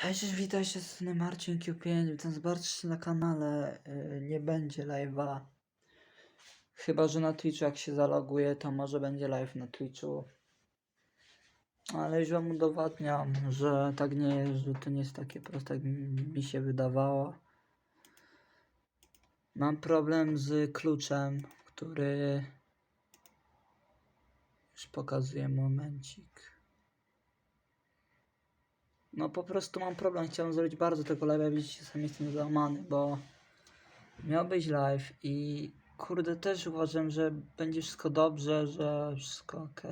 Hej, witajcie, z Marcin Q5, witam zobaczcie na kanale, yy, nie będzie live'a. Chyba, że na Twitchu jak się zaloguje, to może będzie live na Twitchu. Ale już wam udowadniam, że tak nie jest, że to nie jest takie proste, jak mi się wydawało. Mam problem z kluczem, który... Już pokazuję momencik. No po prostu mam problem, chciałem zrobić bardzo tego live'a, widzicie, sam jestem załamany, bo miał być live i kurde też uważam, że będzie wszystko dobrze, że wszystko ok.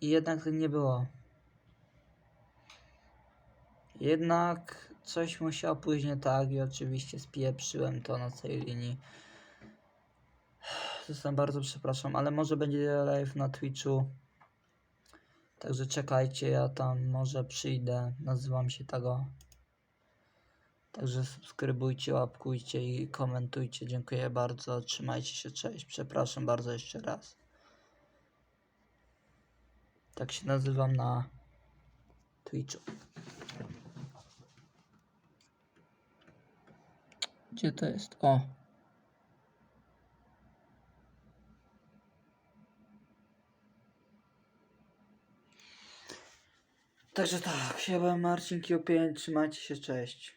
I jednak tak nie było. Jednak coś musiało pójść nie tak i oczywiście spieprzyłem to na całej linii. Zostałem bardzo przepraszam, ale może będzie live na Twitchu. Także czekajcie, ja tam może przyjdę. Nazywam się tego. Także subskrybujcie, łapkujcie i komentujcie. Dziękuję bardzo. Trzymajcie się, cześć. Przepraszam bardzo jeszcze raz. Tak się nazywam na Twitchu. Gdzie to jest? O. Także tak, ja byłem Marcin Q5, trzymajcie się, cześć.